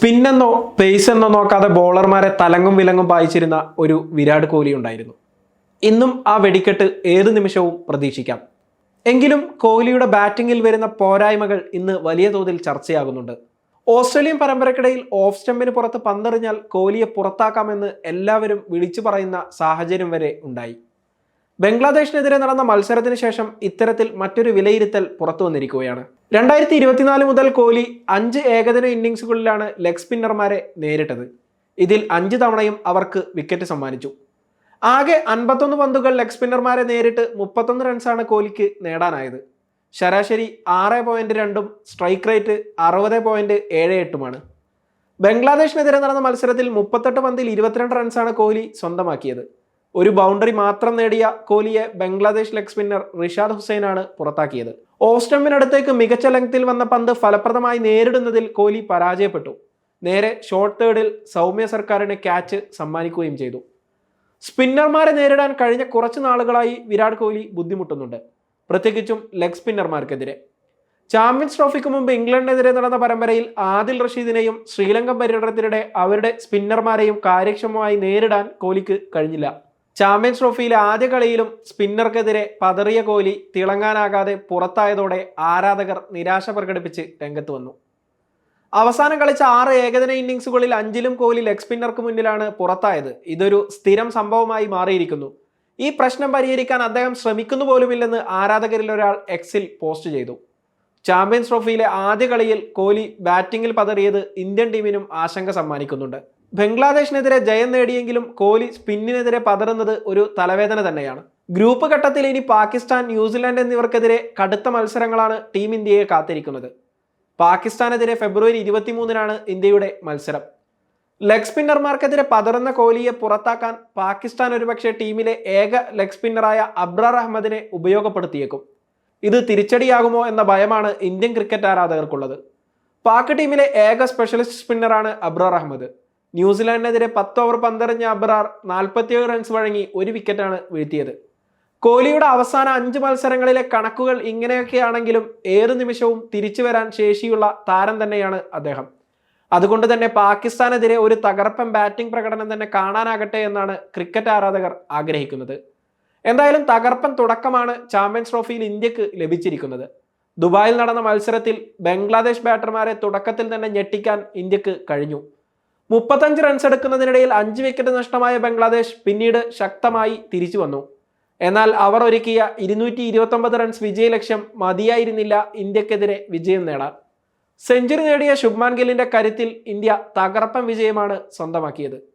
സ്പിന്നെന്നോ pace എന്നോ നോക്കാതെ ബോളർമാരെ തലങ്ങും വിലങ്ങും പായിച്ചിരുന്ന ഒരു വിരാട് കോഹ്ലി ഉണ്ടായിരുന്നു. ഇന്നും ആ വെടിക്കെട്ട് ഏത് നിമിഷവും പ്രതീക്ഷിക്കാം. എങ്കിലും കോഹ്ലിയുടെ ബാറ്റിങ്ങിൽ വരുന്ന പോരായ്മകൾ ഇന്ന് വലിയ തോതിൽ ചർച്ചയാകുന്നുണ്ട്. ഓസ്ട്രേലിയൻ പരമ്പരക്കിടയിൽ ഓഫ് സ്റ്റമ്പിന് പുറത്ത് പന്തെറിഞ്ഞാൽ കോഹ്ലിയെ പുറത്താക്കാമെന്ന് എല്ലാവരും വിളിച്ചു പറയുന്ന സാഹചര്യം വരെ ഉണ്ടായി. ബംഗ്ലാദേശിനെതിരെ നടന്ന മത്സരത്തിന് ശേഷം ഇത്തരത്തിൽ മറ്റൊരു വിലയിരുത്തൽ പുറത്തു വന്നിരിക്കുകയാണ്. രണ്ടായിരത്തി ഇരുപത്തിനാല് മുതൽ കോഹ്ലി അഞ്ച് ഏകദിന ഇന്നിങ്സുകളിലാണ് ലെഗ് സ്പിന്നർമാരെ നേരിട്ടത്. ഇതിൽ അഞ്ച് തവണയും അവർക്ക് വിക്കറ്റ് സമ്മാനിച്ചു. ആകെ അൻപത്തൊന്ന് പന്തുകൾ ലെഗ് സ്പിന്നർമാരെ നേരിട്ട് മുപ്പത്തൊന്ന് റൺസാണ് കോഹ്ലിക്ക് നേടാനായത്. ശരാശരി ആറ് പോയിന്റ് രണ്ടും സ്ട്രൈക്ക് റേറ്റ് അറുപത് പോയിന്റ് ഏഴ് എട്ടുമാണ്. ബംഗ്ലാദേശിനെതിരെ നടന്ന മത്സരത്തിൽ മുപ്പത്തെട്ട് പന്തിൽ ഇരുപത്തിരണ്ട് റൺസാണ് കോഹ്ലി സ്വന്തമാക്കിയത്. ഒരു ബൗണ്ടറി മാത്രം നേടിയ കോഹ്ലിയെ ബംഗ്ലാദേശ് ലെഗ് സ്പിന്നർ റിഷാദ് ഹുസൈനാണ് പുറത്താക്കിയത്. ഓസ്റ്റമ്പിനടുത്തേക്ക് മികച്ച ലെങ്ത്തിൽ വന്ന പന്ത് ഫലപ്രദമായി നേരിടുന്നതിൽ കോഹ്ലി പരാജയപ്പെട്ടു. നേരെ ഷോർട്ട് തേർഡിൽ സൗമ്യ സർക്കാരിന് ക്യാച്ച് സമ്മാനിക്കുകയും ചെയ്തു. സ്പിന്നർമാരെ നേരിടാൻ കഴിഞ്ഞ കുറച്ച് നാളുകളായി വിരാട് കോഹ്ലി ബുദ്ധിമുട്ടുന്നുണ്ട്. പ്രത്യേകിച്ചും ലെഗ് സ്പിന്നർമാർക്കെതിരെ. ചാമ്പ്യൻസ് ട്രോഫിക്ക് മുമ്പ് ഇംഗ്ലണ്ടിനെതിരെ നടന്ന പരമ്പരയിൽ ആദിൽ റഷീദിനെയും ശ്രീലങ്കൻ പര്യടനത്തിനിടെ അവരുടെ സ്പിന്നർമാരെയും കാര്യക്ഷമമായി നേരിടാൻ കോഹ്ലിക്ക് കഴിഞ്ഞില്ല. ചാമ്പ്യൻസ് ട്രോഫിയിലെ ആദ്യ കളിയിലും സ്പിന്നർക്കെതിരെ പതറിയ കോഹ്ലി തിളങ്ങാനാകാതെ പുറത്തായതോടെ ആരാധകർ നിരാശ പ്രകടിപ്പിച്ച് രംഗത്ത് വന്നു. അവസാനം കളിച്ച ആറ് ഏകദിന ഇന്നിങ്സുകളിൽ അഞ്ചിലും കോഹ്ലി ലെഗ് സ്പിന്നർക്ക് മുന്നിലാണ് പുറത്തായത്. ഇതൊരു സ്ഥിരം സംഭവമായി മാറിയിരിക്കുന്നു. ഈ പ്രശ്നം പരിഹരിക്കാൻ അദ്ദേഹം ശ്രമിക്കുന്നു പോലുമില്ലെന്ന് ആരാധകരിൽ ഒരാൾ എക്സിൽ പോസ്റ്റ് ചെയ്തു. ചാമ്പ്യൻസ് ട്രോഫിയിലെ ആദ്യ കളിയിൽ കോഹ്ലി ബാറ്റിംഗിൽ പതറിയത് ഇന്ത്യൻ ടീമിനും ആശങ്ക സമ്മാനിക്കുന്നുണ്ട്. ബംഗ്ലാദേശിനെതിരെ ജയം നേടിയെങ്കിലും കോഹ്ലി സ്പിന്നിനെതിരെ പതറുന്നത് ഒരു തലവേദന തന്നെയാണ്. ഗ്രൂപ്പ് ഘട്ടത്തിൽ ഇനി പാകിസ്ഥാൻ ന്യൂസിലാൻഡ് എന്നിവർക്കെതിരെ കടുത്ത മത്സരങ്ങളാണ് ടീം ഇന്ത്യയെ കാത്തിരിക്കുന്നത്. പാകിസ്ഥാനെതിരെ ഫെബ്രുവരി ഇരുപത്തിമൂന്നിനാണ് ഇന്ത്യയുടെ മത്സരം. ലെഗ് സ്പിന്നർമാർക്കെതിരെ പതറുന്ന കോഹ്ലിയെ പുറത്താക്കാൻ പാകിസ്ഥാൻ ഒരുപക്ഷെ ടീമിലെ ഏക ലെഗ് സ്പിന്നറായ അബ്രാർ അഹമ്മദിനെ ഉപയോഗപ്പെടുത്തിയേക്കും. ഇത് തിരിച്ചടിയാകുമോ എന്ന ഭയമാണ് ഇന്ത്യൻ ക്രിക്കറ്റ് ആരാധകർക്കുള്ളത്. പാക് ടീമിലെ ഏക സ്പെഷ്യലിസ്റ്റ് സ്പിന്നറാണ് അബ്രാർ അഹമ്മദ്. ന്യൂസിലാൻഡിനെതിരെ പത്ത് ഓവർ പന്തെറിഞ്ഞ അബ്രാർ നാൽപ്പത്തിയേഴ് റൺസ് വഴങ്ങി ഒരു വിക്കറ്റാണ് വീഴ്ത്തിയത്. കോഹ്ലിയുടെ അവസാന അഞ്ച് മത്സരങ്ങളിലെ കണക്കുകൾ ഇങ്ങനെയൊക്കെയാണെങ്കിലും ഏത് നിമിഷവും തിരിച്ചു വരാൻ ശേഷിയുള്ള താരം തന്നെയാണ് അദ്ദേഹം. അതുകൊണ്ട് തന്നെ പാകിസ്ഥാനെതിരെ ഒരു തകർപ്പൻ ബാറ്റിംഗ് പ്രകടനം തന്നെ കാണാനാകട്ടെ എന്നാണ് ക്രിക്കറ്റ് ആരാധകർ ആഗ്രഹിക്കുന്നത്. എന്തായാലും തകർപ്പൻ തുടക്കമാണ് ചാമ്പ്യൻസ് ട്രോഫിയിൽ ഇന്ത്യയ്ക്ക് ലഭിച്ചിരിക്കുന്നത്. ദുബായിൽ നടന്ന മത്സരത്തിൽ ബംഗ്ലാദേശ് ബാറ്റർമാരെ തുടക്കത്തിൽ തന്നെ ഞെട്ടിക്കാൻ ഇന്ത്യയ്ക്ക് കഴിഞ്ഞു. മുപ്പത്തഞ്ച് റൺസ് എടുക്കുന്നതിനിടയിൽ അഞ്ച് വിക്കറ്റ് നഷ്ടമായ ബംഗ്ലാദേശ് പിന്നീട് ശക്തമായി തിരിച്ചു വന്നു. എന്നാൽ അവർ ഒരുക്കിയ ഇരുന്നൂറ്റി ഇരുപത്തൊമ്പത് റൺസ് വിജയലക്ഷ്യം മതിയായിരുന്നില്ല ഇന്ത്യക്കെതിരെ വിജയം നേടാൻ. സെഞ്ചുറി നേടിയ ശുഭ്മാൻ ഗില്ലിന്റെ കരുത്തിൽ ഇന്ത്യ തകർപ്പൻ വിജയമാണ് സ്വന്തമാക്കിയത്.